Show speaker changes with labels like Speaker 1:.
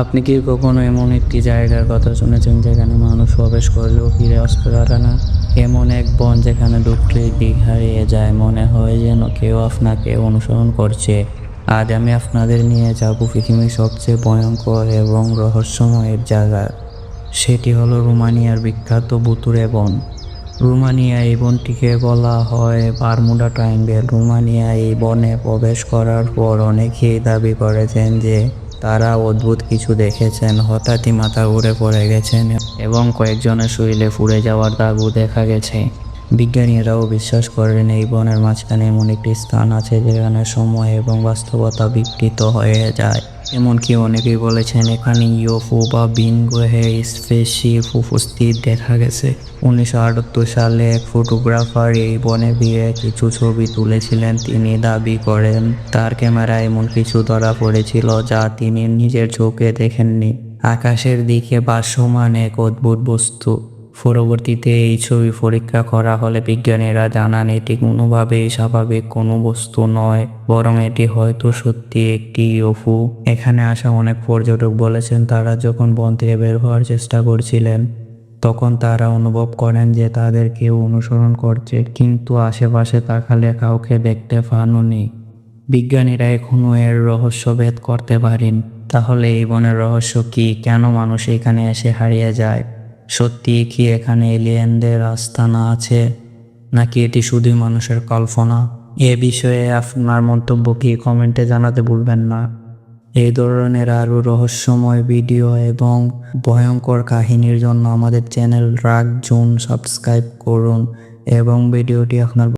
Speaker 1: আপনি কি কখনো এমন একটি জায়গার কথা শুনেছেন যেখানে মানুষ প্রবেশ করলেও ফিরে আসতে পারে না? এমন এক বন যেখানে ঢুকলেই দিক হারিয়ে যায়। মনে হয় যেন কেউ আপনাকে অনুসরণ করছে। আজ আমি আপনাদের নিয়ে যাব পৃথিবীর সবচেয়ে ভয়ঙ্কর এবং রহস্যময়ের জায়গা। সেটি হলো রোমানিয়ার বিখ্যাত বুতুরে বন। রোমানিয়া এই বনটিকে বলা হয় বারমুডা ট্রায়াঙ্গেল। রোমানিয়া এই বনে প্রবেশ করার পর অনেকেই দাবি করেছেন যে তারা অদ্ভুত কিছু দেখেছেন। হঠাৎই মাথা ঘুরে পড়ে গেছেন এবং কয়েকজনের শরীরে ফুরে যাওয়ার দাগও দেখা গেছে। বিজ্ঞানীরাও বিশ্বাস করেন, এই বনের মাঝখানে এমন একটি স্থান আছে যেখানে সময় এবং বাস্তবতা বিকৃত হয়ে যায়। এমনকি অনেকেই বলেছেন, এখানে ইউএফও বা বিন গ্রহে স্পেসশিপ উপস্থিত দেখা গেছে। উনিশশো আটাত্তর সালে এক ফটোগ্রাফার এই বনে গিয়ে কিছু ছবি তুলেছিলেন। তিনি দাবি করেন, তার ক্যামেরায় এমন কিছু ধরা পড়েছিল যা তিনি নিজের চোখে দেখেননি। আকাশের দিকে বাসমান এক অদ্ভুত বস্তু। পরবর্তীতে এই ছবি পরীক্ষা করা হলে বিজ্ঞানীরা জানান, এটি কোনোভাবেই স্বাভাবিক কোনো বস্তু নয়, বরং এটি হয়তো সত্যি একটি ইউফু এখানে আসা অনেক পর্যটক বলেছেন, তারা যখন বন থেকে বের হওয়ার চেষ্টা করছিলেন, তখন তারা অনুভব করেন যে তাদের কেউ অনুসরণ করছে, কিন্তু আশেপাশে তাকালে কাউকে দেখতে পাননি বিজ্ঞানীরা এখনও এর রহস্য ভেদ করতে পারেন। তাহলে এই বনের রহস্য কি? কেন মানুষ এখানে এসে হারিয়ে যায়? সত্যি কি এখানে এলিয়েনদের আস্থানা আছে? নাকি এটি শুধুই মানুষের কল্পনা? এ বিষয়ে আপনার মন্তব্য কি কমেন্টে জানাতে ভুলবেন না। এই ধরনের আরও রহস্যময় ভিডিও এবং ভয়ঙ্কর কাহিনীর জন্য আমাদের চ্যানেল রাগ জোন সাবস্ক্রাইব করুন এবং ভিডিওটি আপনার